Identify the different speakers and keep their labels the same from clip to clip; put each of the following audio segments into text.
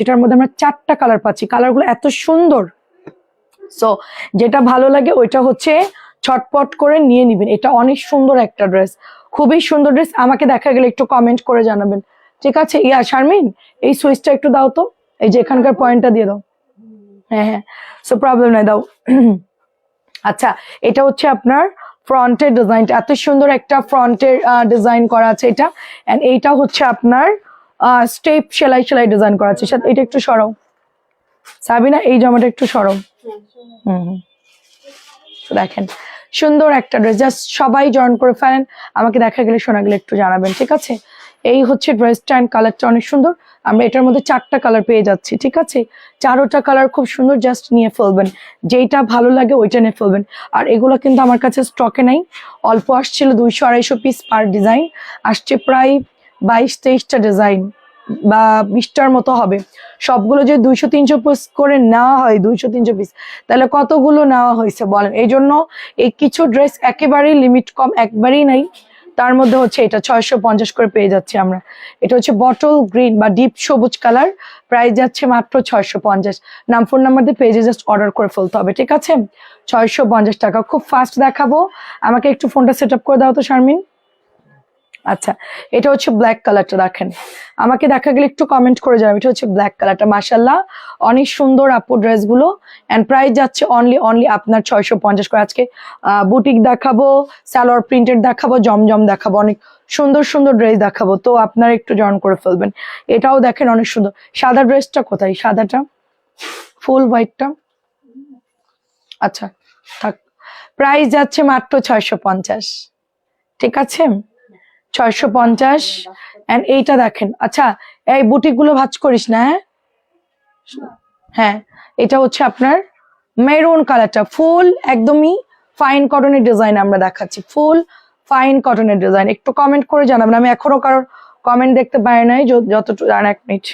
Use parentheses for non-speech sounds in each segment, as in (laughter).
Speaker 1: যেটার মধ্যে আমরা চারটা কালার পাচ্ছি। কালারগুলো এত সুন্দর। সো যেটা ভালো লাগে ওইটা হচ্ছে ছটপট করে নিয়ে নিবেন। এটা অনেক সুন্দর একটা ড্রেস খুবই সুন্দর ড্রেস আমাকে দেখা গেলে একটু কমেন্ট করে জানাবেন। ঠিক আছে? ইয়া, শারমিন, এই সুইচটা একটু দাও তো। এই যে এখানকার পয়েন্টটা দিয়ে দাও। হ্যাঁ হ্যাঁ। সো প্রবলেম নাই, দাও। (clears throat) আচ্ছা এটা হচ্ছে আপনার ফ্রন্টের ডিজাইনটা এত সুন্দর একটা ফ্রন্টের ডিজাইন করা আছে এটা। এন্ড এইটা হচ্ছে আপনার স্টেপ সেলাই সেলাই ডিজাইন করা আছে। এটা একটু সরাও। সাবিনা, এই জামাটা একটু সরাও। হুম দেখেন, সুন্দর একটা ড্রেস জাস্ট সবাই জয়েন করে ফেলেন। আমাকে দেখা গেলে, শোনা গেলে একটু জানাবেন, ঠিক আছে? এই হচ্ছে ড্রেসটা অ্যান্ড কালারটা অনেক সুন্দর। আমরা এটার মধ্যে চারটা কালার পেয়ে যাচ্ছি, ঠিক আছে? চারোটা কালার খুব সুন্দর জাস্ট নিয়ে ফেলবেন। যেইটা ভালো লাগে, ওইটা নিয়ে ফেলবেন। আর এগুলো কিন্তু আমার কাছে স্টকে নাই। অল্প আসছিল দুইশো আড়াইশো পিস পার ডিজাইন আসছে প্রায় বাইশ তেইশটা ডিজাইন বা বিশটার মতো হবে। সবগুলো যদি দুইশো, তিনশো পিস করে নেওয়া হয়, দুইশো, তিনশো পিস তাহলে কতগুলো নেওয়া হয়েছে বলেন? এই জন্য এই কিছু ড্রেস একেবারেই লিমিট কম, একবারেই নাই। তার মধ্যে হচ্ছে এটা ছয়শো পঞ্চাশ করে পেয়ে যাচ্ছি আমরা। এটা হচ্ছে বটল গ্রিন বা ডিপ সবুজ কালার প্রাইস যাচ্ছে মাত্র ছয়শো পঞ্চাশ। নাম ফোন নাম্বার দিয়ে পেজে জাস্ট অর্ডার করে ফেলতে হবে, ঠিক আছে? ছয়শো পঞ্চাশ টাকা। খুব ফাস্ট দেখাবো। আমাকে একটু ফোনটা সেট আপ করে দাও তো শারমিন আচ্ছা এটা হচ্ছে ব্ল্যাক কালারটা দেখেন। আমাকে দেখা গেলে একটু কমেন্ট করে যাবেন এটা হচ্ছে ব্ল্যাক কালারটা মাসাল্লাহ অনেক সুন্দর আপু ড্রেসগুলো। অ্যান্ড প্রাইস যাচ্ছে অনলি অনলি আপনার ছয়শো পঞ্চাশ করে। আজকে বুটিক দেখাবো, সালোয়ার প্রিন্টেড দেখাবো, জমজম দেখাবো, অনেক সুন্দর সুন্দর ড্রেস দেখাবো। তো আপনারা একটু জয়েন করে ফেলবেন। এটাও দেখেন অনেক সুন্দর। সাদা ড্রেসটা কোথায়? সাদাটা? ফুল হোয়াইটটা আচ্ছা থাক। প্রাইস যাচ্ছে মাত্র ছয়শো পঞ্চাশ। ঠিক আছে? ছয়শো পঞ্চাশ। অ্যান্ড এইটা দেখেন। আচ্ছা এই বুটিকগুলো ভাজ করিস না হ্যাঁ? হ্যাঁ এটা হচ্ছে আপনার মেরুন কালারটা। ফুল একদমই ফাইন কটনের ডিজাইন আমরা দেখাচ্ছি। ফুল ফাইন কটনের ডিজাইন একটু কমেন্ট করে জানাবেন। আমি এখনও কারোর কমেন্ট দেখতে পাই নাই যতটুকু জান এক মিনিট।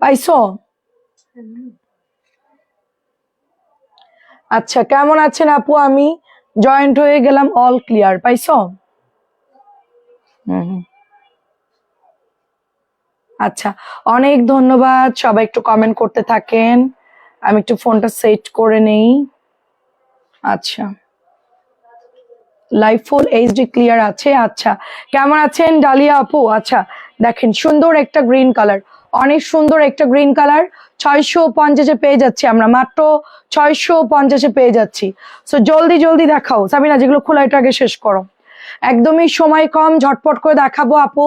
Speaker 1: পাইছো? আচ্ছা কেমন আছেন আপু? আমি জয়েন্ট হয়ে গেলাম অল ক্লিয়ার পাইছো। আচ্ছা অনেক ধন্যবাদ, সবাই একটু কমেন্ট করতে থাকেন। আমি একটু ফোনটা সেট করে নেই। আচ্ছা। লাইভ ফুল এইচডি ক্লিয়ার আছে আচ্ছা। কেমন আছেন ডালিয়া আপু? আচ্ছা দেখেন সুন্দর একটা গ্রিন কালার অনেক সুন্দর একটা গ্রিন কালার। ছয়শো পঞ্চাশে পেয়ে যাচ্ছি আমরা, মাত্র ছয়শো পঞ্চাশে পেয়ে যাচ্ছি। সো জলদি জলদি দেখাও। সাবিনা, যেগুলো খোলা, এটা আগে শেষ করো। একদমই সময় কম, ঝটপট করে দেখাবো আপু।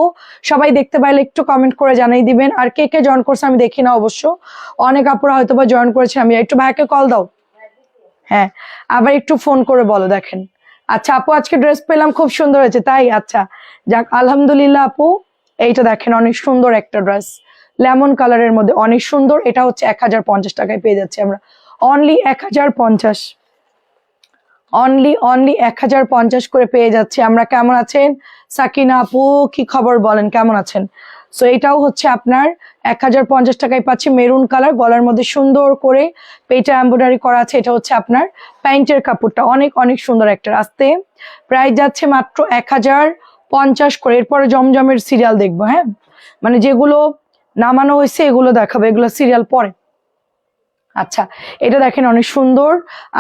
Speaker 1: সবাই দেখতে পাইলে একটু কমেন্ট করে জানাই দিবেন। আর কে কে জয়েন করছে আমি দেখি না অবশ্য। অনেক আপুরা হয়তো বা জয়েন করেছে। আমি একটু ভাইকে কল দাও। হ্যাঁ আবার একটু ফোন করে বলো, দেখেন। আচ্ছা আপু, আজকে ড্রেস পেলাম, খুব সুন্দর হয়েছে। তাই আচ্ছা। যাক, আলহামদুলিল্লাহ আপু। এইটা দেখেন, অনেক সুন্দর একটা ড্রেস লেমন কালারের মধ্যে অনেক সুন্দর। এটা হচ্ছে এক হাজার পঞ্চাশ টাকায় পেয়ে যাচ্ছি আমরা। অনলি এক হাজার পঞ্চাশ। অনলি অনলি এক হাজার পঞ্চাশ করে পেয়ে যাচ্ছি আমরা। কেমন আছেন? সাকিনা আপু, কি খবর বলেন? কেমন আছেন? সো এটাও হচ্ছে আপনার এক হাজার পঞ্চাশ টাকায় পাচ্ছি মেরুন কালার, গলার মধ্যে সুন্দর করে পেটা এম্ব্রয়ডারি করা আছে। এটা হচ্ছে আপনার প্যান্টের কাপড়টা। অনেক অনেক সুন্দর একটা। আসতে প্রাইস যাচ্ছে মাত্র এক হাজার পঞ্চাশ করে। এরপরে জমজমের সিরিয়াল দেখব হ্যাঁ? মানে যেগুলো নামানো হয়েছে, এগুলো দেখাবে, এগুলো সিরিয়াল পরে। আচ্ছা এটা দেখেন অনেক সুন্দর।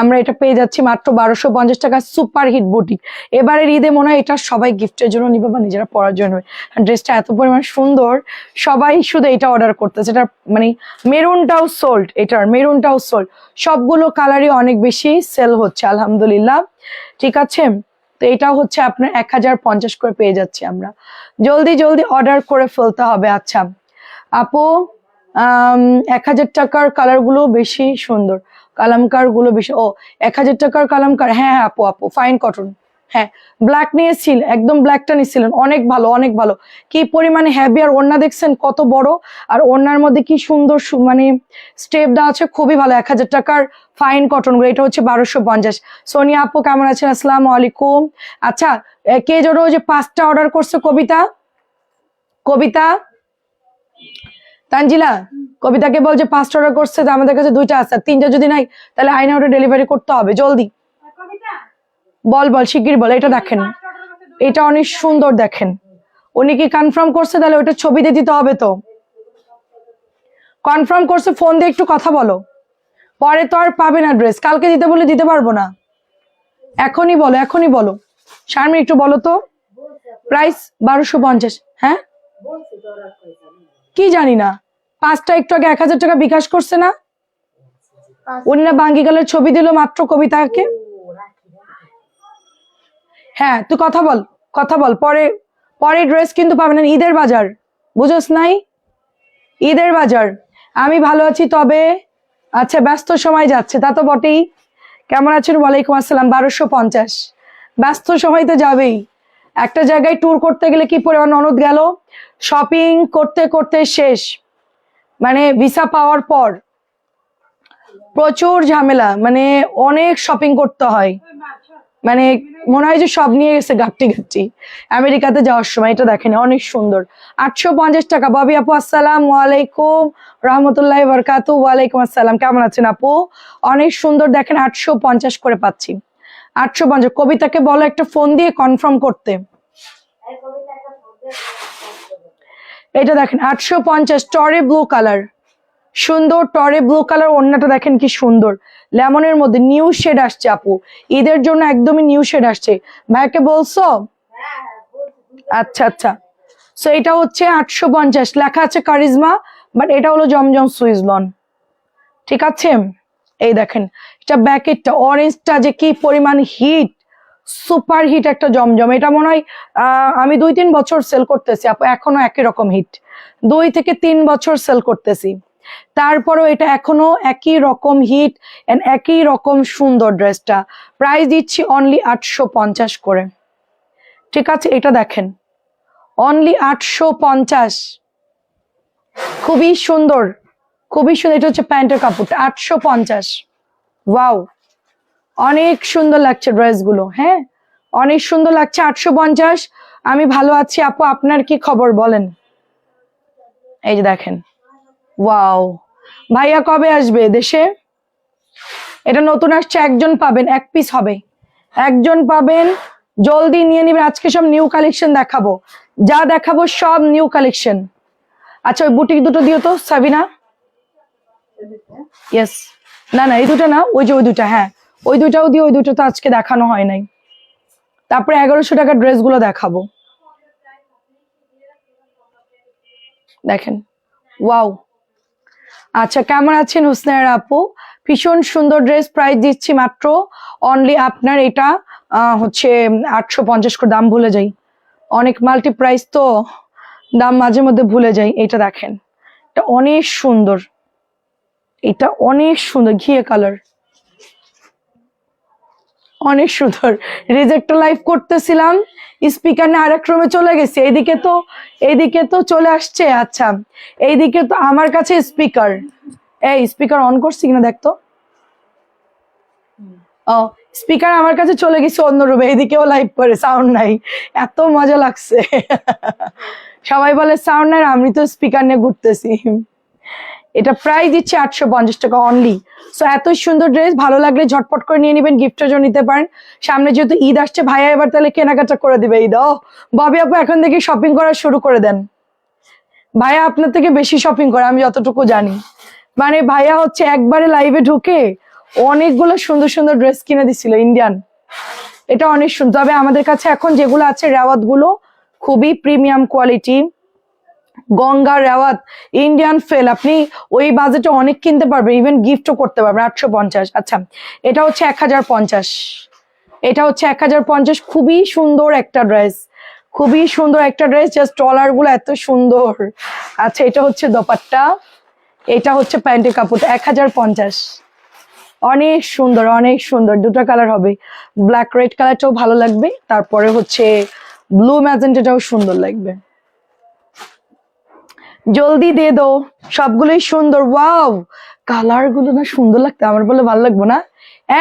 Speaker 1: আমরা এটা পেয়ে যাচ্ছি মাত্র বারোশো পঞ্চাশ টাকা সুপার হিট বুটিক এবারের ঈদে মনে হয় এটা সবাই গিফটের জন্য নিবে বা নিজেরা পরার জন্য। ড্রেসটা এত পরিমাণ সুন্দর। সবাই শুধু এটা অর্ডার করতেছে। এটা মানে মেরুনটাও সোল্ড এটার মেরুনটাও সোল্ড সবগুলো কালারই অনেক বেশি সেল হচ্ছে, আলহামদুলিল্লাহ। ঠিক আছে? তো এটাও হচ্ছে আপনার এক হাজার পঞ্চাশ করে পেয়ে যাচ্ছি আমরা। জলদি জলদি অর্ডার করে ফেলতে হবে। আচ্ছা। আপু এক হাজার টাকার কালারগুলো বেশি সুন্দর। কালামকারগুলো বেশি ও, এক হাজার টাকার কালামকার। হ্যাঁ হ্যাঁ আপু আপু ফাইন কটন হ্যাঁ ব্ল্যাক নিয়েছিল একদম ব্ল্যাকটা নিয়েছিলেন অনেক ভালো অনেক ভালো। কি পরিমাণে হ্যাভি আর ওড়না দেখছেন? কত বড়। আর ওড়নার মধ্যে কি সুন্দর মানে স্টেপ দেওয়া আছে? খুবই ভালো। এক হাজার টাকার ফাইন কটন এটা হচ্ছে বারোশো পঞ্চাশ। সোনিয়া আপু, কেমন আছেন? আসসালামু আলাইকুম। আচ্ছা কে ওই যে পাঁচটা অর্ডার করছে কবিতা? কবিতা? তানজিলা, কবিতাকে বলছে পাঁচটা অর্ডার করছে আমাদের কাছে দুইটা আছে তিনটা যদি নাই, তাহলে আইনা ওটা ডেলিভারি করতে হবে, জলদি। বল বল শিগগির বল, এটা দেখেন। এটা অনেক সুন্দর দেখেন। উনি কি কনফার্ম করছে? তাহলে ওটা ছবিতে দিতে হবে তো। কনফার্ম করছে ফোন দিয়ে একটু কথা বলো। পরে তো আর পাবে না ড্রেস কালকে দিতে বলে দিতে পারব না। এখনই বলো এখনই বলো। শারমি একটু বলো তো। প্রাইস বারোশো পঞ্চাশ হ্যাঁ? কি জানি না? পাঁচটা একটু আগে এক হাজার টাকা বিকাশ করছে না? উনি না বাঙ্গিগালের ছবি দিল মাত্র কবিতাকে। হ্যাঁ তুই কথা বল কথা বল। পরে পরে ড্রেস কিন্তু পাবেন না, ঈদের বাজার। বুঝোস নাই? ঈদের বাজার। আমি ভালো আছি, তবে আচ্ছা ব্যস্ত সময় যাচ্ছে, তা তো বটেই। কেমন আছেন? ওয়ালাইকুম আসসালাম, বারোশো পঞ্চাশ। ব্যস্ত সময় তো যাবেই। একটা জায়গায় ট্যুর করতে গেলে কি পরিমাণ ননদ গেল? শপিং করতে করতে শেষ। মানে ভিসা পাওয়ার পর প্রচুর ঝামেলা মানে অনেক শপিং করতে হয়। মানে মনে হয় যে সব নিয়ে গেছে গাপটি গাপটি আমেরিকাতে যাওয়ার সময়, এটা দেখেন, অনেক সুন্দর। আটশো পঞ্চাশ টাকা। ববি আপু, আসসালাম ওয়ালাইকুম রহমতুল্লাহ বরকাতু। ওয়ালাইকুম আসসালাম। কেমন আছেন আপু? অনেক সুন্দর, দেখেন, আটশো পঞ্চাশ করে পাচ্ছি। আটশো পঞ্চাশ। কবিতাকে বলো, একটা ফোন দিয়ে কনফার্ম করতে। এটা দেখেন, আটশো পঞ্চাশ, টরে ব্লু কালার সুন্দর টরে ব্লু কালার ওড়নাটা দেখেন কি সুন্দর। লেমনের মধ্যে নিউ শেড আসছে, আপু। ঈদের জন্য একদমই নিউ শেড আসছে। ভাইকে বলছো? আচ্ছা আচ্ছা। সো এটা হচ্ছে আটশো পঞ্চাশ। লেখা আছে কারিজমা বাট এটা হলো জমজম সুইজলন। ঠিক আছে? এই দেখেন, এটা ব্যাকেটটা অরেঞ্জটা যে কি পরিমাণ হিট সুপার হিট একটা জমজম। এটা মনে হয় আমি দুই তিন বছর সেল করতেছি, আপু, এখনও একই রকম হিট দুই থেকে তিন বছর সেল করতেছি। তারপরেও এটা এখনও একই রকম হিট এন্ড একই রকম সুন্দর ড্রেসটা প্রাইস দিচ্ছি অনলি আটশো পঞ্চাশ করে। ঠিক আছে, এটা দেখেন অনলি আটশো পঞ্চাশ। খুবই সুন্দর। খুবই সুন্দর, এটা হচ্ছে প্যান্টের কাপড়টা, আটশো পঞ্চাশ। ওয়াও, অনেক সুন্দর লাগছে ড্রেসগুলো হ্যাঁ? অনেক সুন্দর লাগছে, আটশো পঞ্চাশ। আমি ভালো আছি, আপু, আপনার কি খবর বলেন? এই যে দেখেন, ওয়াও। ভাইয়া কবে আসবে দেশে? এটা নতুন আসছে, একজন পাবেন, এক পিস হবে। একজন পাবেন, জলদি নিয়ে নিবেন, আজকে সব নিউ কালেকশন দেখাবো। যা দেখাবো সব নিউ কালেকশন আচ্ছা ওই বুটিক দুটো দিও তো, সাবিনা। ইয়েস না না, এই দুটো না ওই যে ওই দুটো হ্যাঁ। ওই দুটাও দিয়ে ওই দুটো তো আজকে দেখানো হয় নাই। তারপরে এগারোশো টাকার ড্রেসগুলো দেখাবো। দেখেন। ওয়াও। আচ্ছা কেমন আছেন হুসনায়ের আপু? ভীষণ সুন্দর ড্রেস, প্রাইস দিচ্ছি মাত্র অনলি আপনার এটা হচ্ছে আটশো পঞ্চাশ করে দাম ভুলে যাই। অনেক মাল্টি প্রাইস তো, দাম মাঝে মধ্যে ভুলে যাই, এটা দেখেন। এটা অনেক সুন্দর। এটা অনেক সুন্দর, ঘিয়ে কালার অনেক সুন্দর। রিজেক্ট লাইভ করতেছিলাম স্পিকার না আরেক রুমে চলে গেছে। এইদিকে তো এইদিকে তো চলে আসছে আচ্ছা। এইদিকে তো আমার কাছে স্পিকার এই স্পিকার অন করছি কিনা দেখতো ও স্পিকার আমার কাছে চলে গেছে অন্য রুমে এইদিকেও লাইভ করে সাউন্ড নাই। এত মজা লাগছে। সবাই বলে সাউন্ড নাই আর আমি তো স্পিকার নিয়ে ঘুরতেছি। এটা প্রাইস দিচ্ছে আটশো পঞ্চাশ টাকা অনলি সো এত সুন্দর ড্রেস ভালো লাগলে ঝটপট করে নিয়ে নেবেন গিফটের জন্য নিতে পারেন। সামনে যেহেতু ঈদ আসছে, ভাইয়া এবার তাহলে কেনাকাটা করে দিবে, ঈদ। ও ববি আপু, এখন থেকে শপিং করা শুরু করে দেন। ভাইয়া আপনার থেকে বেশি শপিং করে, আমি যতটুকু জানি। মানে ভাইয়া হচ্ছে একবারে লাইভে ঢুকে অনেকগুলো সুন্দর সুন্দর ড্রেস কিনে দিছিল ইন্ডিয়ান এটা অনেক সুন্দর। তবে আমাদের কাছে এখন যেগুলো আছে রেওয়াতগুলো খুবই প্রিমিয়াম কোয়ালিটি গঙ্গা, রেওয়াত ইন্ডিয়ান ফেল আপনি ওই বাজেটে অনেক কিনতে পারবেন ইভেন গিফটও করতে পারবেন, আটশো পঞ্চাশ। আচ্ছা এটা হচ্ছে এক হাজার পঞ্চাশ। এটা হচ্ছে এক হাজার পঞ্চাশ, খুবই সুন্দর একটা ড্রেস খুবই সুন্দর একটা ড্রেস জাস্ট টলারগুলো এত সুন্দর। আচ্ছা এটা হচ্ছে দোপাট্টা। এটা হচ্ছে প্যান্টের কাপড়, এক হাজার পঞ্চাশ। অনেক সুন্দর অনেক সুন্দর। দুটো কালার হবে। ব্ল্যাক রেড কালারটাও ভালো লাগবে। তারপরে হচ্ছে ব্লু ম্যাজেন্টাটাও সুন্দর লাগবে। জলদি দিয়ে দো, সবগুলোই সুন্দর, ওয়াও। কালারগুলো না সুন্দর লাগতো, আমার বলে ভালো লাগবো না।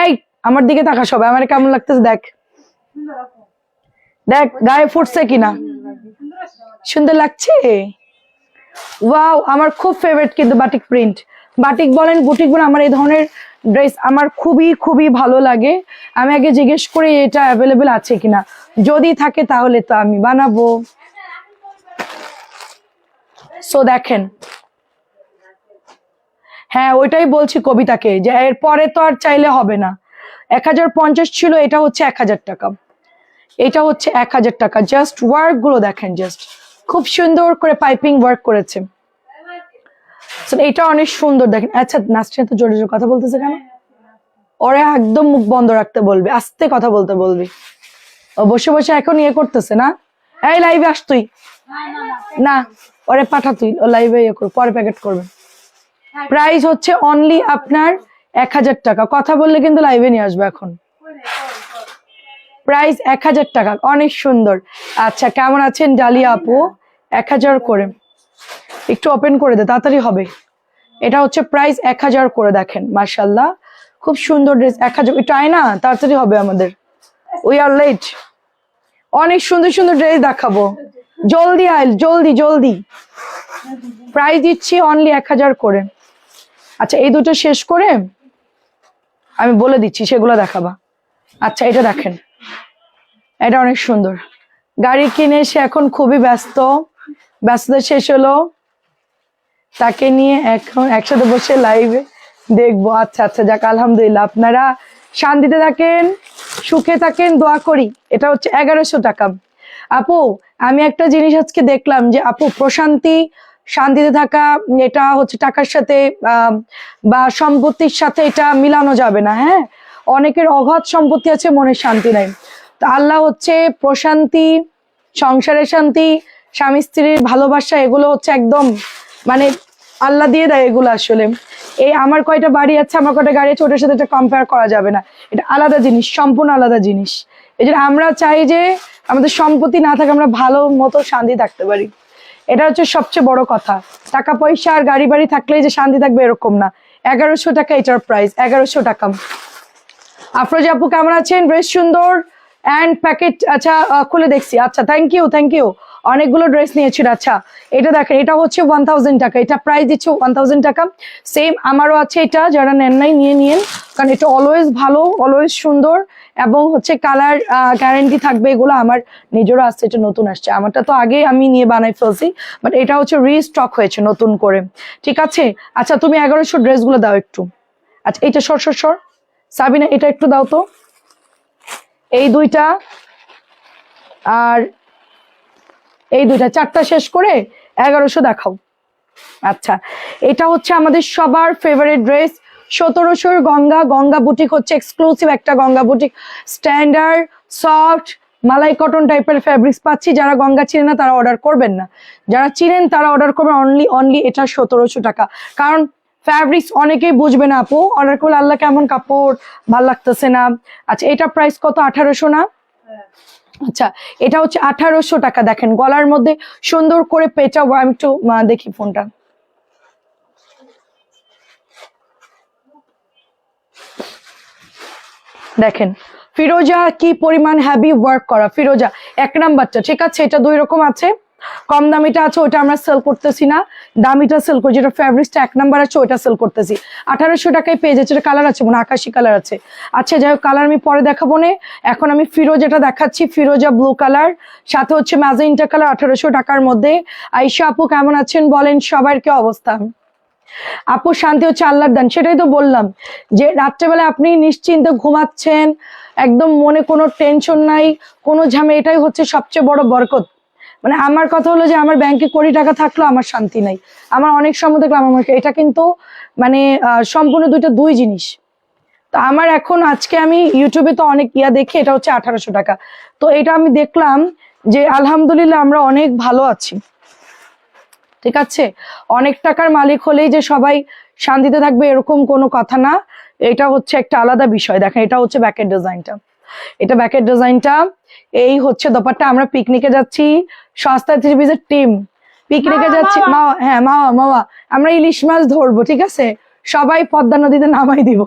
Speaker 1: এই, আমার দিকে তাকা সবাই, আমার কেমন লাগতেছে দেখ। দেখ, গায়ে ফুটছে কিনা। সুন্দর লাগছে? ওয়াও, আমার খুব ফেভারিট কিন্তু বাটিক প্রিন্ট বাটিক বলেন বুটিক বলেন, আমার এই ধরনের ড্রেস আমার খুবই খুবই ভালো লাগে। আমি আগে জিজ্ঞেস করি, এটা অ্যাভেলেবেল আছে কিনা। যদি থাকে তাহলে তো আমি বানাবো। সো দেখেন। হ্যাঁ ওইটাই বলছি কবিতাকে যে এরপরে তো আর চাইলে হবে না। এক ছিল, এটা হচ্ছে এক হাজার টাকা। এটা হচ্ছে এক হাজার টাকা। জাস্ট ওয়ার্কগুলো দেখেন জাস্ট খুব সুন্দর করে পাইপিং ওয়ার্ক করেছে। এটা অনেক সুন্দর। দেখেন আচ্ছা নাচটা তো জোরে জোরে কথা বলতেছে কেন? ওরা একদম মুখ বন্ধ রাখতে বলবি, আস্তে কথা বলতে বলবি। বসে বসে এখন ইয়ে করতেছে না? এই লাইভে আস তুই। না, ওরে পাঠা তুই লাইভে ইয়ে কর, পরে প্যাকেট করবে। প্রাইস হচ্ছে অনলি আপনার এক হাজার টাকা। কথা বললে কিন্তু লাইভে নিয়ে আসবে এখন। প্রাইস এক হাজার টাকা, অনেক সুন্দর। আচ্ছা কেমন আছেন ডালিয়া আপু? এক হাজার করে। একটু ওপেন করে দে, তাড়াতাড়ি হবে। এটা হচ্ছে প্রাইস এক হাজার করে, দেখেন মার্শাল্লাহ খুব সুন্দর ড্রেস এক হাজার, একটু আয় না, তাড়াতাড়ি হবে আমাদের। উই আর লেট অনেক সুন্দর সুন্দর ড্রেস দেখাবো। জলদি আয়, জলদি জলদি। প্রাইস দিচ্ছি অনলি এক হাজার করে। আচ্ছা এই দুটো শেষ করে আমি বলে দিচ্ছি, সেগুলো দেখাবা। আচ্ছা এটা দেখেন। এটা অনেক সুন্দর। গাড়ি কিনে সে এখন খুবই ব্যস্ত। ব্যস্ততা শেষ হলো। তাকে নিয়ে এখন একসাথে বসে লাইভে দেখব। আচ্ছা আচ্ছা যাক, আলহামদুলিল্লাহ। আপনারা শান্তিতে থাকেন, সুখে থাকেন, দোয়া করি। এটা হচ্ছে এগারোশো টাকা। আপু, আমি একটা জিনিস আজকে দেখলাম যে, আপু, প্রশান্তি, শান্তিতে থাকা, এটা হচ্ছে টাকার সাথে বা সম্পত্তির সাথে এটা মিলানো যাবে না হ্যাঁ? অনেকের অগাধ সম্পত্তি আছে মনের শান্তি নাই। তো আল্লাহ হচ্ছে প্রশান্তি সংসারের শান্তি, স্বামী স্ত্রীর ভালোবাসা, এগুলো হচ্ছে একদম মানে আল্লাহ দিয়ে দেয় এগুলো আসলে। এই আমার কয়টা বাড়ি আছে, আমার কয়টা গাড়ি আছে, ওটার সাথে এটা কম্পেয়ার করা যাবে না। এটা আলাদা জিনিস, সম্পূর্ণ আলাদা জিনিস। এই আমরা চাই যে আমাদের সম্পত্তি না থাকে আমরা ভালো মতো শান্তি থাকতে পারি। এটা হচ্ছে সবচেয়ে বড় কথা। টাকা পয়সা আর গাড়ি বাড়ি থাকলেই যে শান্তি থাকবে এরকম না। এগারোশো টাকা এটার প্রাইস এগারোশো টাকা। আফরোজ আপু কেমন আছেন? বেশ সুন্দর। অ্যান্ড প্যাকেট আচ্ছা খুলে দেখছি। আচ্ছা থ্যাংক ইউ থ্যাংক ইউ অনেকগুলো ড্রেস নিয়েছিল আচ্ছা এটা দেখেন, এটা হচ্ছে ওয়ান টাকা। এটা প্রাইস দিচ্ছে ওয়ান টাকা। সেম আমারও আছে এটা, যারা নেন নাই, নিয়ে নিন কারণ এটা অলওয়েজ ভালো অলওয়েজ সুন্দর এবং হচ্ছে কালার গ্যারেন্টি থাকবে, এগুলো আমার নিজেরও আসছে এটা নতুন আসছে। আমারটা তো আগে আমি নিয়ে বানাই ফেলছি বাট এটা হচ্ছে রিস্টক হয়েছে নতুন করে। ঠিক আছে? আচ্ছা তুমি এগারোশো ড্রেসগুলো দাও একটু। আচ্ছা এটা সর সর সর। সাবিনা, এটা একটু দাও তো। এই দুইটা। আর এই দুটা চারটা শেষ করে এগারোশো দেখাও। আচ্ছা এটা হচ্ছে আমাদের সবার ফেভারিট ড্রেস সতেরোশোর গঙ্গা গঙ্গা বুটিক হচ্ছে এক্সক্লুসিভ একটা গঙ্গা বুটিক স্ট্যান্ডার্ড সফট মালাই কটন টাইপের ফ্যাব্রিক্স পাচ্ছি। যারা গঙ্গা চিনে না, তারা অর্ডার করবেন না। যারা চিনেন, তারা অর্ডার করবেন অনলি অনলি এটা সতেরোশো টাকা। কারণ ফ্যাব্রিক্স অনেকেই বুঝবে না আপু। অর্ডার করলে আল্লাহ কেমন কাপড়, ভালো লাগতেছে না। আচ্ছা এটা প্রাইস কত? আঠারোশো না? আচ্ছা এটা হচ্ছে আঠারোশো টাকা। দেখেন, গলার মধ্যে সুন্দর করে পেঁচা আমি একটু দেখি ফোনটা। দেখেন, ফিরোজা কি পরিমাণ হ্যাবি ওয়ার্ক করা। ফিরোজা, এক নাম্বারটা, ঠিক আছে? এটা দুই রকম আছে। কম দামিটা আছে ওটা আমরা সেল করতেছি না। দামিটা সেল করি, যেটা ফেব্রিক্সটা এক নাম্বার আছে ওটা সেল করতেছি। আঠারোশো টাকায় পেয়ে যাচ্ছে, এটা কালার আছে, মনে আকাশি কালার আছে। আচ্ছা যাই হোক কালার আমি পরে দেখাবো না। এখন আমি ফিরোজাটা দেখাচ্ছি, ফিরোজা ব্লু কালার সাথে হচ্ছে ম্যাজেন্টা কালার আঠারোশো টাকার মধ্যে। আইসা আপু, কেমন আছেন? বলেন, সবার কি অবস্থা? আপু, শান্তি হচ্ছে আল্লাহর দান, সেটাই তো বললাম। যে রাত্রেবেলা আপনি নিশ্চিন্তে ঘুমাচ্ছেন, একদম মনে কোনো টেনশন নাই, কোনো ঝামে এটাই হচ্ছে সবচেয়ে বড় বরকত। মানে আমার কথা হলো যে আমার ব্যাংকে কোটি টাকা থাকল আমার শান্তি নাই। আমার অনেক সময় দেখলাম, আমার এটা কিন্তু মানে সম্পূর্ণ দুইটা দুই জিনিস। তো আমার এখন আজকে আমি ইউটিউবে তো অনেক ইয়া দেখি, এটা হচ্ছে আঠারোশো টাকা। তো এটা আমি দেখলাম যে আলহামদুলিল্লাহ আমরা অনেক ভালো আছি। ঠিক আছে? অনেক টাকার মালিক হলেই যে সবাই শান্তিতে থাকবে এরকম কোনো কথা না। এটা হচ্ছে একটা আলাদা বিষয়। দেখেন, এটা হচ্ছে ব্যাকের ডিজাইনটা এটা ব্যাকের ডিজাইনটা এই হচ্ছে দোপারটা আমরা পিকনিকে যাচ্ছি। সস্তা থ্রি পিসের টিম পিকনিকে যাচ্ছি।
Speaker 2: মামা
Speaker 1: হ্যাঁ মামা মামা আমরা ইলিশ মাছ ধরবো ঠিক আছে? সবাই পদ্মা নদীতে নামাই দিব।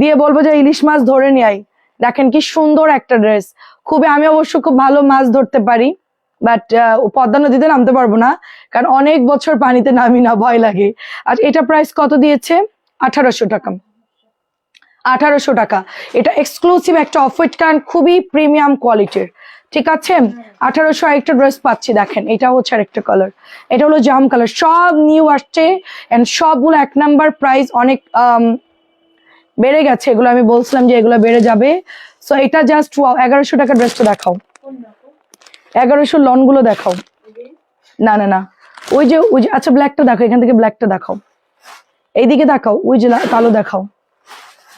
Speaker 1: দিয়ে বলব যে ইলিশ মাছ ধরে নিয়ে আই দেখেন কি সুন্দর একটা ড্রেস খুবই আমি অবশ্য খুব ভালো মাছ ধরতে পারি বাট পদ্মা নদীতে নামতে পারব না কারণ অনেক বছর পানিতে নামি না ভয় লাগে। আর এটা প্রাইস কত দিয়েছে? আঠারোশো টাকা। আঠারোশো টাকা। এটা এক্সক্লুসিভ একটা অফার কারণ খুবই প্রিমিয়াম কোয়ালিটির ঠিক আছে? আঠারোশো আরেকটা ড্রেস পাচ্ছি, দেখেন এটা হচ্ছে আরেকটা কালার এটা হলো জাম কালার সব নিউ আসছে অ্যান্ড সবগুলো এক নাম্বার প্রাইস অনেক বেড়ে গেছে। এগুলো আমি বলছিলাম যে এগুলো বেড়ে যাবে। সো এটা জাস্ট এগারোশো টাকা ড্রেসটা দেখাও। এগারোশো লনগুলো দেখাও। না না না। ওই যে ওই যে আচ্ছা ব্ল্যাকটা দেখো এখান থেকে ব্ল্যাকটা দেখাও। এইদিকে দেখাও, ওই যে কালো দেখাও।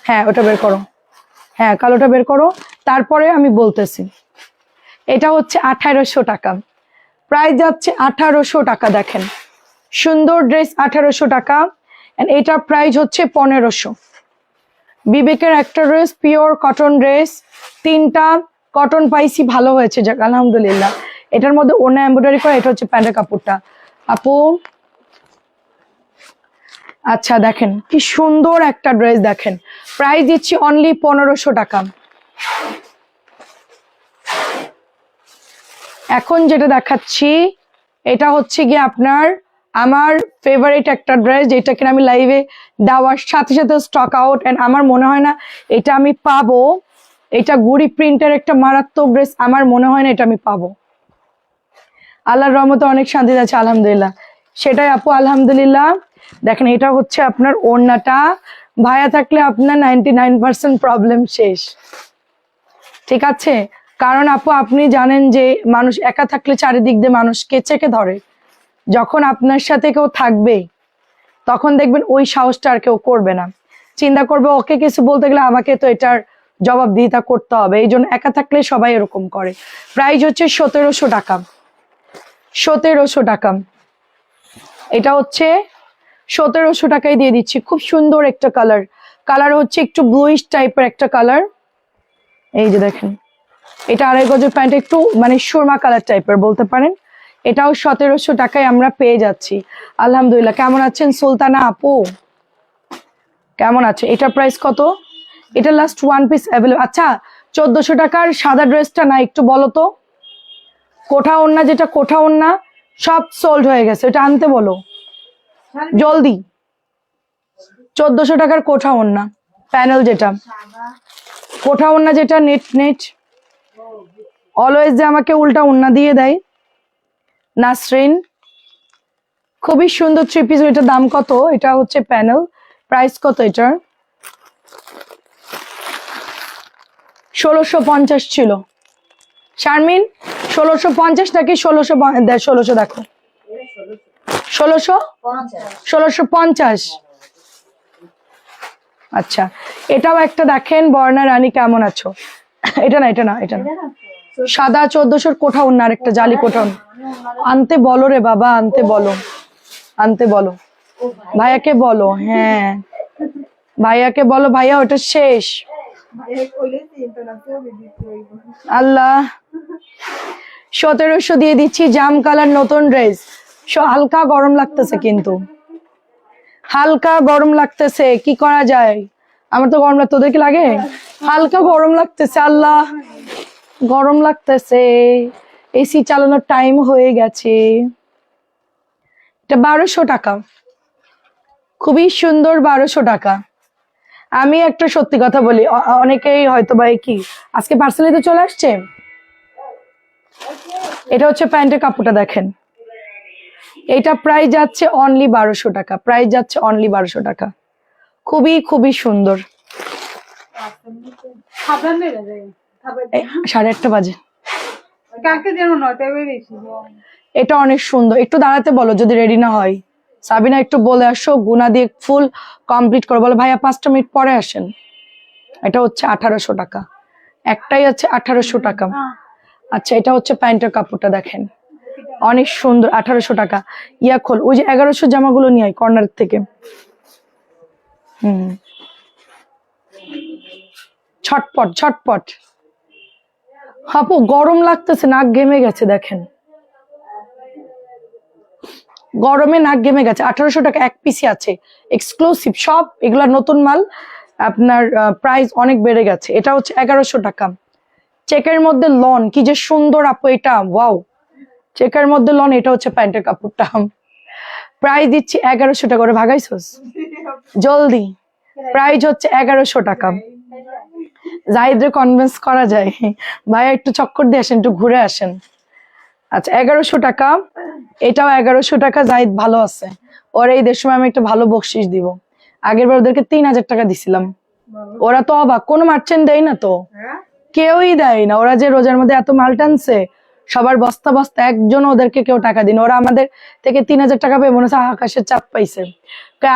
Speaker 1: হ্যাঁ ওটা বের করো। হ্যাঁ কালোটা বের করো। তারপরে আমি বলতেছি, এটা হচ্ছে আঠারোশো টাকা। প্রাইস যাচ্ছে আঠারোশো টাকা, দেখেন। সুন্দর ড্রেস আঠারোশো টাকা এটার প্রাইস হচ্ছে পনেরোশো। বিবেকের একটা ড্রেস, পিওর কটন ড্রেস, তিনটা কটন পাইছি, ভালো হয়েছে, যাক, আলহামদুলিল্লাহ। এটার মধ্যে ওনা এমব্রয়ডারি করা, এটা হচ্ছে প্যান্টের কাপড়টা। আপু আচ্ছা দেখেন, কি সুন্দর একটা ড্রেস, দেখেন। প্রাইস দিচ্ছি অনলি পনেরোশো টাকা। এখন যেটা দেখাচ্ছি, এটা হচ্ছে গিয়ে আপনার আমার ফেভারিট একটা ড্রেস যেটা কিনা আমি লাইভে দেওয়ার সাথে সাথে স্টক আউট এন্ড আমার মনে হয় না এটা আমি পাবো। এটা গুড়ি প্রিন্টের একটা মারাত্মক ড্রেস আমার মনে হয় না এটা আমি পাবো। আল্লাহর রহমতে অনেক শান্তি আছে, আলহামদুলিল্লাহ। সেটাই আপু, আলহামদুলিল্লাহ। দেখেন, এটা হচ্ছে আপনার ওড়নাটা। ভায়া থাকলে আপনার নাইনটি নাইন পার্সেন্ট প্রবলেম শেষ। ঠিক আছে? কারণ আপু, আপনি জানেন যে মানুষ একা থাকলে চারিদিক দিয়ে মানুষকে চেকে ধরে। যখন আপনার সাথে কেউ থাকবে, তখন দেখবেন ওই সাহসটা আর কেউ করবে না। চিন্তা করবে, ওকে কিছু বলতে গেলে আমাকে তো এটার জবাবদিহিতা করতে হবে। এই জন্য একা থাকলে সবাই এরকম করে। প্রাইস হচ্ছে সতেরোশো টাকা। সতেরোশো টাকা। এটা হচ্ছে সতেরোশো টাকায় দিয়ে দিচ্ছি। খুব সুন্দর একটা কালার কালার হচ্ছে একটু ব্লুইশ টাইপের একটা কালার এই যে দেখেন, এটা আড়াই গজের প্যান্ট একটু মানে সুরমা কালার টাইপের বলতে পারেন। এটাও সতেরোশো টাকায় আমরা পেয়ে যাচ্ছি। আলহামদুলিল্লাহ, কেমন আছেন সুলতানা আপু? কেমন আছে? এটার প্রাইস কত? এটা লাস্ট ওয়ান পিস অ্যাভেলেবল আচ্ছা চোদ্দশো টাকার সাদা ড্রেসটা না, একটু বলো তো। কোঠা ওন্না যেটা কোঠা ওন্না সব সোল্ড হয়ে গেছে। এটা আনতে বলো। জলদি। চোদ্দশো টাকার কোঠা ওন্না প্যানেল যেটা। কোঠা ওন্না যেটা, নেট নেট। অলওয়েজ যে আমাকে উল্টা ওন্না দিয়ে দেয়, নাসরিন। খুবই সুন্দর থ্রি পিস এটার দাম কত? এটা হচ্ছে প্যানেল প্রাইস কত এটার? ষোলোশো পঞ্চাশ ছিল। শারমিন, ষোলোশো পঞ্চাশ নাকি ষোলোশো ষোলোশো দেখো। ষোলোশো? ষোলোশো পঞ্চাশ। আচ্ছা এটাও একটা দেখেন বর্ণা রানী কেমন আছো? এটা না এটা না এটা না। সাদা চোদ্দশোর কোঠা অন্য আরেকটা জালি কোঠা ওড়না। আনতে বলো রে বাবা আনতে বলো। আনতে বলো। ভাইয়াকে বলো হ্যাঁ। ভাইয়াকে বলো ভাইয়া ওটা শেষ। আল্লাহ। সতেরোশো দিয়ে দিচ্ছি জাম কালার নতুন ড্রেস। হালকা গরম লাগতেছে কিন্তু। হালকা গরম লাগতেছে, কি করা যায়? আমার তো গরম লাগতো তোদের কি লাগে? হালকা গরম লাগতেছে, আল্লাহ। গরম লাগতেছে এসি চালানোর টাইম হয়ে গেছে। এটা বারোশো টাকা। খুবই সুন্দর বারোশো টাকা। আমি একটা সত্যি কথা বলি অনেকেই হয়তো বা কি, আজকে পার্সেলে তো চলে আসছে? এটা হচ্ছে প্যান্টের কাপড়টা দেখেন। এটা প্রাইস যাচ্ছে অনলি বারোশো টাকা প্রাইস যাচ্ছে অনলি বারোশো টাকা। খুবই খুবই সুন্দর। সাড়ে আটটা বাজে। এটা অনেক সুন্দর। একটু দাঁড়াতে বলো যদি রেডি না হয়। সাবিনা একটু বলে আসো গুনা দিয়ে ফুল কমপ্লিট করো। বলো ভাইয়া পাঁচটা মিনিট পরে আসেন। এটা হচ্ছে আঠারোশো টাকা। একটাই আছে আঠারোশো টাকা। আচ্ছা এটা হচ্ছে প্যান্টের কাপড়টা দেখেন। অনেক সুন্দর, আঠারোশো টাকা। ইয়া খোল, ওই যে এগারোশো জামাগুলো নিয়ে কর্নার থেকে। হুম। ছটপট ছটপট। হাপু, গরম লাগতেছে, নাক ঘেমে গেছে, দেখেন। গরমে নাক ঘেমে গেছে, আঠারোশো টাকা এক পিসি আছে। এক্সক্লুসিভ সব, এগুলা নতুন মাল। আপনার প্রাইস অনেক বেড়ে গেছে। এটা হচ্ছে এগারোশো টাকা। চেকের মধ্যে লন, কি যে সুন্দর আপু এটা, ওয়াও। চেকের মধ্যে লন এটা হচ্ছে প্যান্টের কাপড়টা। প্রাইস দিচ্ছি এগারোশো টাকা করে ভাগাইছোস? জলদি। প্রাইস হচ্ছে এগারোশো টাকা। জাহিদরে কনভিন্স করা যায়। ভাইয়া একটু চক্কর দিয়ে আসেন একটু ঘুরে আসেন। আচ্ছা এগারোশো টাকা। এটাও এগারোশো টাকা জাহিদ ভালো আছে। ওরা ঈদের সময় আমি একটা ভালো বকশিস দিব। আগের বার ওদেরকে তিন হাজার টাকা দিছিলাম। ওরা তো অবাক কোনো মার্চেন্ট দেয় না তো।
Speaker 2: হ্যাঁ?
Speaker 1: কেউই দেয় না। ওরা যে রোজার মধ্যে এত মাল টানছে সবার বস্তা বস্তা একজন ওদেরকে কেউ টাকা দিন। ওরা আমাদের থেকে তিন হাজার টাকা পেয়ে মনে আকাশের চাপ পাইছে।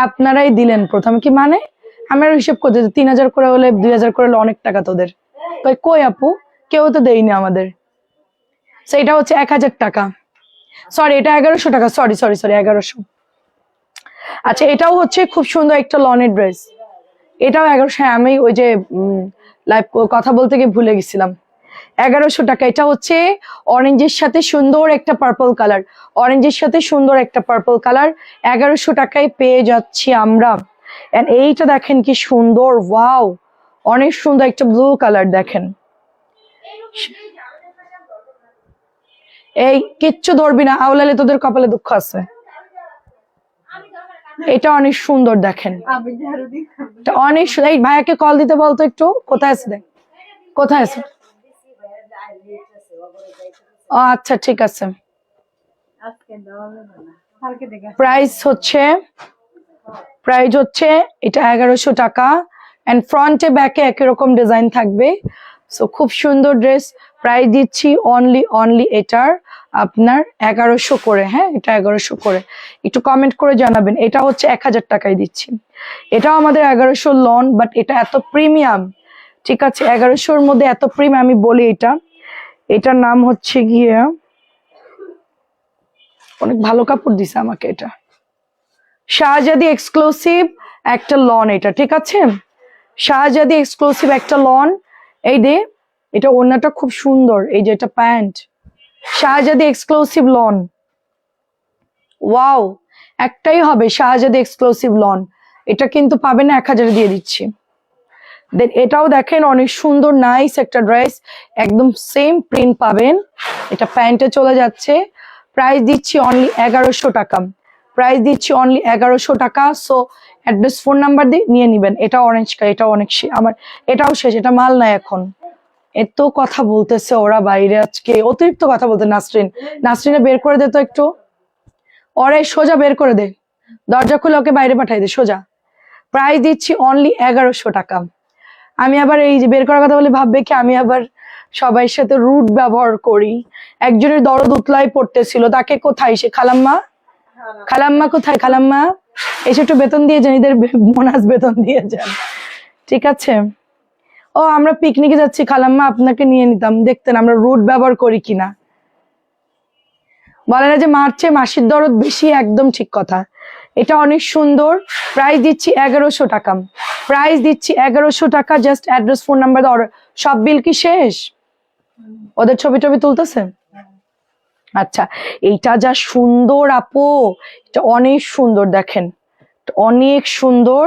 Speaker 1: আপনারাই দিলেন প্রথমে। কি মানে? আমরা হিসেব করতে তিন হাজার করে হলে, দুই হাজার করে হলে অনেক টাকা তোদের। কই কই আপু? কেউ তো দেয়নি আমাদের। সেইটা হচ্ছে এক হাজার টাকা। সরি এটা এগারোশো টাকা। সরি সরি সরি এগারোশো। আচ্ছা এটাও হচ্ছে খুব সুন্দর একটা লনের ড্রেস। এটাও এগারোশো। হ্যাঁ আমি ওই যে লাইভ কথা বলতে গিয়ে ভুলে গেছিলাম। এগারোশো টাকা। এটা হচ্ছে অরেঞ্জের সাথে সুন্দর একটা পার্পল কালার অরেঞ্জের সাথে সুন্দর একটা পার্পল কালার এগারোশো টাকায় পেয়ে যাচ্ছি আমরা। এইটা দেখেন কি সুন্দর। ওয়াও অনেক সুন্দর একটা ব্লু কালার দেখেন। এই কিচ্ছু ধরবি না। আওলালে তোদের কপালে দুঃখ আছে। এটা অনেক সুন্দর দেখেন। অনেক সুন্দর এই ভাইয়াকে কল দিতে বলতো একটু। কোথায় আছে দেখ? কোথায় আছে? ও আচ্ছা ঠিক আছে। প্রাইস হচ্ছে প্রাইস হচ্ছে এটা এগারোশো টাকা। অ্যান্ড ফ্রন্টে ব্যাকে একই রকম ডিজাইন থাকবে। সো খুব সুন্দর ড্রেস প্রাইস দিচ্ছি অনলি অনলি এটার আপনার এগারোশো করে হ্যাঁ? এটা এগারোশো করে। একটু কমেন্ট করে জানাবেন। এটা হচ্ছে এক হাজার টাকায় দিচ্ছি। এটাও আমাদের এগারোশো লন বাট এটা এত প্রিমিয়াম ঠিক আছে এগারোশোর মধ্যে এত প্রিমিয়াম আমি বলি এটা। এটার নাম হচ্ছে গিয়ে, অনেক ভালো কাপড় দিছে আমাকে এটা। শাহজাদি এক্সক্লুসিভ একটা লন এটা, ঠিক আছে? শাহজাদি এক্সক্লুসিভ একটা লন। এই দে, এটা ওড়নাটা খুব সুন্দর, এই যে এটা প্যান্ট। শাহজাদি এক্সক্লুসিভ লন। ওয়াও, একটাই হবে শাহজাদি এক্সক্লুসিভ লন। এটা কিন্তু পাবেন না এক হাজারে দিয়ে দিচ্ছি। দেন এটাও দেখেন, অনেক সুন্দর নাইস একটা ড্রেস একদম সেম প্রিন্ট পাবেন। এটা প্যান্টে চলে যাচ্ছে। প্রাইস দিচ্ছি অনলি এগারোশো টাকা। প্রাইস দিচ্ছি অনলি এগারোশো টাকা সো অ্যাড্রেস ফোন নাম্বার দিয়ে নিয়ে নিবেন। এটা অরেঞ্জ কালার এটা অনেক আমার এটাও শেষ, এটা মাল নাই এখন। এত কথা বলতেছে ওরা বাইরে আজকে। অতিরিক্ত কথা বলতে নাসরিন নাসরিনে বের করে দে তো একটু। ওরা এই সোজা বের করে দে। দরজা খুলে ওকে বাইরে পাঠাই দে, সোজা। প্রাইস দিচ্ছি অনলি এগারোশো টাকা। আমি আবার এই যে বের করার কথা বলে ভাববে কি আমি আবার সবাই সাথে রুট ব্যবহার করি। একজনের দরদ উতলাই পড়তেছিল তাকে কোথায়? সে খালাম্মা? খালাম্মা। কোথায়? খালাম্মা? এসে একটু বেতন দিয়ে যান এদের বোনাস বেতন দিয়ে যান। ঠিক আছে? ও আমরা পিকনিকে যাচ্ছি খালাম্মা আপনাকে নিয়ে নিতাম। দেখতেন আমরা রুট ব্যবহার করি কিনা। বলে না যে মারছে মাসির দরদ বেশি একদম ঠিক কথা। এটা অনেক সুন্দর। প্রাইস দিচ্ছি এগারোশো টাকা। প্রাইস দিচ্ছি এগারোশো টাকা just address phone number order সব বিল কি শেষ? ওদের ছবি টবি তুলতেছে? আচ্ছা এইটা যা সুন্দর আপু, এটা অনেক সুন্দর দেখেন। অনেক সুন্দর।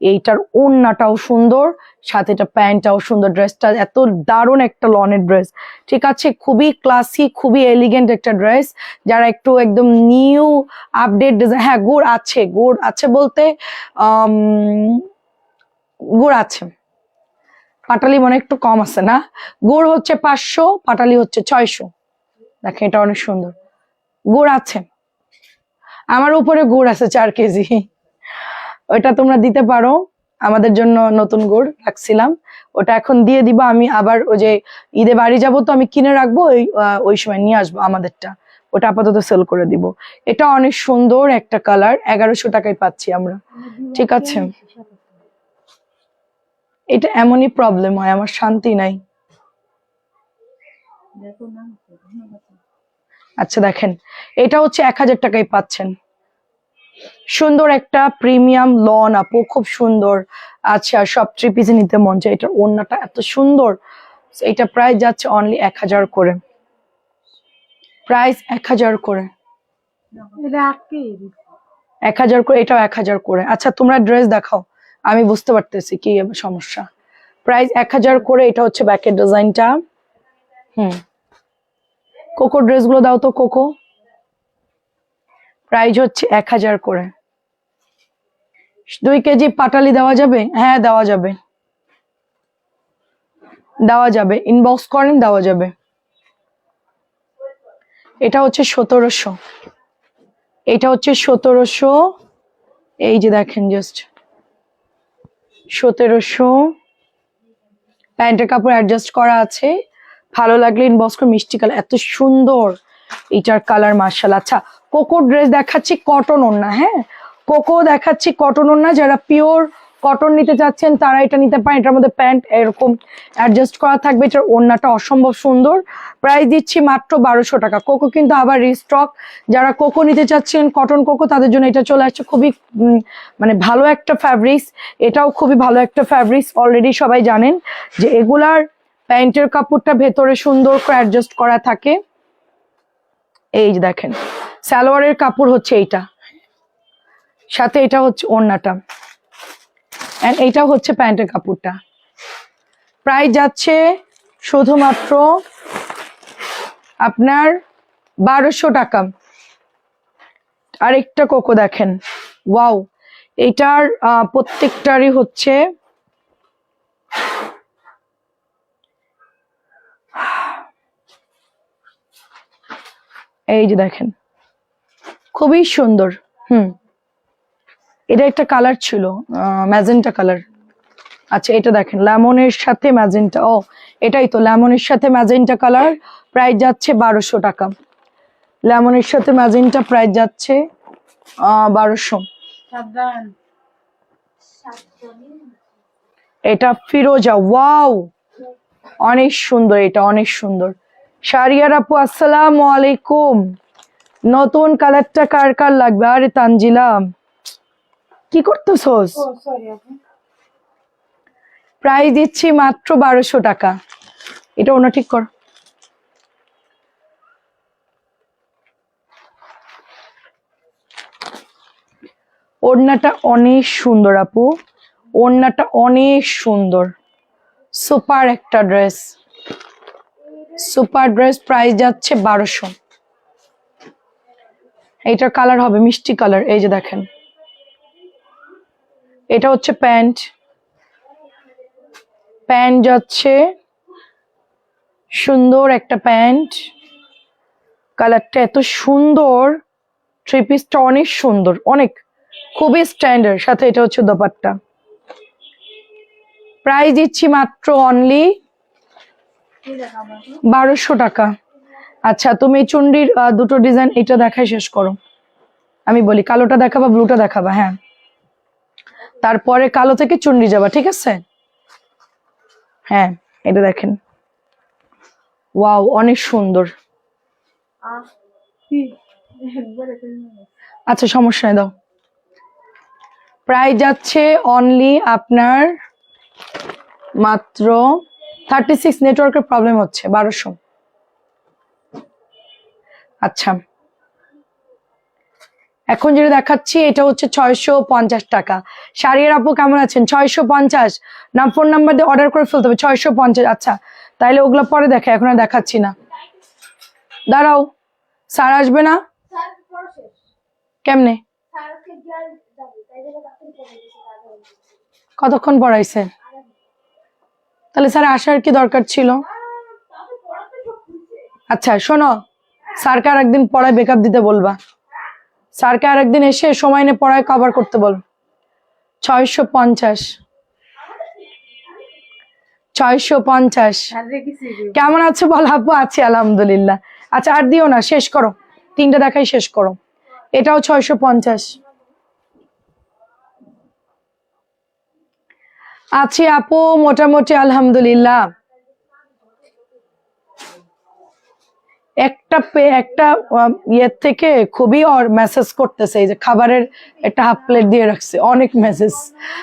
Speaker 1: এইটার ওড়নাটাও সুন্দর, সাথে এটা প্যান্টটাও সুন্দর ড্রেসটা এত দারুণ একটা লনের ড্রেস ঠিক আছে? খুবই ক্লাসি খুবই এলিগেন্ট একটা ড্রেস যারা একটু একদম নিউ আপডেট ডিজাইন হ্যাঁ গুড় আছে গুড় আছে বলতে গুড় আছে। পাটালি মনে একটু কম আছে না? গুড় হচ্ছে পাঁচশো, পাটালি হচ্ছে ছয়শো। দেখেন, এটা অনেক সুন্দর। গুড় আছে। আমার উপরে গুড় আছে চার কেজি। ওইটা তোমরা দিতে পারো। আমাদের জন্য নতুন গুড় রাখছিলাম। ওটা এখন দিয়ে দিব আমি আবার ওই যে ঈদে বাড়ি যাব তো আমি কিনে রাখব ওই ওই সময় নিয়ে আসব আমাদেরটা। ওটা আপাতত সেল করে দিব। এটা অনেক সুন্দর একটা কালার এগারোশো টাকায় পাচ্ছি আমরা। ঠিক আছে? এটা এমনই প্রবলেম হয় আমার শান্তি নাই। আচ্ছা দেখেন। এটা হচ্ছে এক হাজার টাকায় পাচ্ছেন। সুন্দর একটা প্রিমিয়াম লন আপু। খুব সুন্দর। আচ্ছা সব থ্রি পিসে নিতে মন চায়। এটার ওড়নাটা এত সুন্দর। এটা প্রাইস যাচ্ছে অনলি এক হাজার করে। প্রাইস এক হাজার করে। এক হাজার করে এটাও এক হাজার করে। আচ্ছা তোমরা ড্রেস দেখাও। আমি বুঝতে পারতেছি কি সমস্যা। প্রাইস এক হাজার করে এটা হচ্ছে ব্যাকের ডিজাইনটা হুম। কোকো ড্রেসগুলো দাও তো কোকো। প্রাইস হচ্ছে এক হাজার করে। দুই কেজি পাটালি দেওয়া যাবে? হ্যাঁ দেওয়া যাবে। দেওয়া যাবে। ইনবক্স করেন, দেওয়া যাবে। এটা হচ্ছে সতেরোশো। এটা হচ্ছে সতেরোশো। এই যে দেখেন জাস্ট সতেরোশো। প্যান্টের কাপড় অ্যাডজাস্ট করা আছে। ভালো লাগলে ইনবক্স করে মিষ্টি কালার এত সুন্দর। এটার কালার মার্শাল আচ্ছা কোকো ড্রেস দেখাচ্ছি কটন ওড়না হ্যাঁ? কোকো দেখাচ্ছি কটন ওড়না যারা পিওর কটন নিতে চাচ্ছেন, তারা এটা নিতে পারেন। এটার মধ্যে প্যান্ট এরকম অ্যাডজাস্ট করা থাকবে। এটার ওড়নাটা অসম্ভব সুন্দর। প্রাইস দিচ্ছি মাত্র বারোশো টাকা। কোকো কিন্তু আবার রিস্টক যারা কোকো নিতে চাচ্ছেন, কটন কোকো, তাদের জন্য এটা চলে আসছে খুবই মানে ভালো একটা ফ্যাব্রিক্স এটাও খুবই ভালো একটা ফ্যাব্রিক্স অলরেডি সবাই জানেন যে এগুলার প্যান্টের কাপড়টা ভেতরে সুন্দর করে অ্যাডজাস্ট করা থাকে। এই যে দেখেন। সালোয়ারের কাপড় হচ্ছে এইটা। সাথে এটা হচ্ছে ওড়নাটা। অ্যান্ড এইটা হচ্ছে প্যান্টের কাপড়টা। প্রায় যাচ্ছে শুধুমাত্র আপনার বারোশো টাকা। আরেকটা কোকো দেখেন। ওয়াও! এটার প্রত্যেকটারই হচ্ছে এই যে দেখেন। খুবই সুন্দর, হুম। এটা একটা কালার ছিল ম্যাজেন্টা কালার আচ্ছা এটা দেখেন, লেমনের সাথে ম্যাজেন্টা ও, এটাই তো, লেমনের সাথে ম্যাজেন্টা কালার প্রাইস যাচ্ছে বারোশো টাকা। লেমনের সাথে ম্যাজেন্টা প্রাইস যাচ্ছে বারোশো। এটা ফিরোজা, ওয়াও! অনেক সুন্দর এটা, অনেক সুন্দর। শারিয়ার আপু, আসসালামু আলাইকুম। নতুন কালারটা কার কার লাগবে? আরে তানজিলা কি করতেছোস? প্রাইস দিচ্ছি মাত্র বারোশো টাকা। এটা ওনা ঠিক কর। ওড়নাটা অনেক সুন্দর আপু। ওড়নাটা অনেক সুন্দর। সুপার একটা ড্রেস সুপার ড্রেস প্রাইস যাচ্ছে বারোশো। এইটার কালার হবে মিষ্টি কালার এই যে দেখেন। এটা হচ্ছে প্যান্ট। প্যান্ট যাচ্ছে সুন্দর একটা প্যান্ট। কালারটা এত সুন্দর। থ্রি পিসটা অনেক সুন্দর, অনেক। খুবই স্ট্যান্ডার্ড সাথে এটা হচ্ছে দোপাট্টা। প্রাইস দিচ্ছি মাত্র অনলি? বারোশো টাকা। আচ্ছা তুমি চুন্ডির দুটো ডিজাইন এটা দেখাই শেষ করো। আমি বলি, কালোটা দেখাবা ব্লুটা দেখাবা হ্যাঁ। তারপরে কালো থেকে চুন্ডি যাবা, ঠিক আছে? হ্যাঁ এটা দেখেন। ওয়াও, অনেক সুন্দর। আচ্ছা সমস্যা দাও। প্রায় যাচ্ছে অনলি আপনার মাত্র থার্টি সিক্স নেটওয়ার্কের প্রবলেম হচ্ছে, বারোশো। আচ্ছা। এখন যেটা দেখাচ্ছি, এটা হচ্ছে ছয়শো পঞ্চাশ টাকা। শাড়ির আপু কেমন আছেন? ছয়শো পঞ্চাশ। নাম ফোন নাম্বার দিয়ে অর্ডার করে ফেলতে হবে। ছয়শো পঞ্চাশ আচ্ছা। তাইলে ওগুলো পরে দেখে, এখন আর দেখাচ্ছি না। দাঁড়াও। স্যার আসবে না? কেমনে? কতক্ষণ পড়াইছে? তাহলে স্যার আসার কি দরকার ছিল? আচ্ছা শোনো। স্যারকে আর একদিন পড়ায় বেকআপ দিতে বলবা। স্যারকে আর একদিন এসে সময় নিয়ে পড়ায় কভার করতে বল। ছয়শো পঞ্চাশ। ছয়শো পঞ্চাশ।
Speaker 2: আর রেখেছি যে।
Speaker 1: কেমন আছো বল আপু? আছি আলহামদুলিল্লাহ। আচ্ছা আর দিও না শেষ করো। তিনটা দেখাই শেষ করো। এটাও ছয়শো পঞ্চাশ। আছি আপু মোটামুটি আলহামদুলিল্লাহ। একটা পে- একটা ইয়ের থেকে খুবই অর মেসেজ করতেছে, এই যে খাবারের একটা হাফ প্লেট দিয়ে রাখছে, অনেক মেসেজ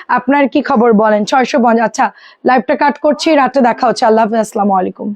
Speaker 1: আপনার কি খবর বলেন? ছয়শো পঞ্চাশ আচ্ছা লাইভটা কাট করছি, রাতে দেখা হচ্ছে, আল্লাহ হাফিজ, আসসালামু আলাইকুম।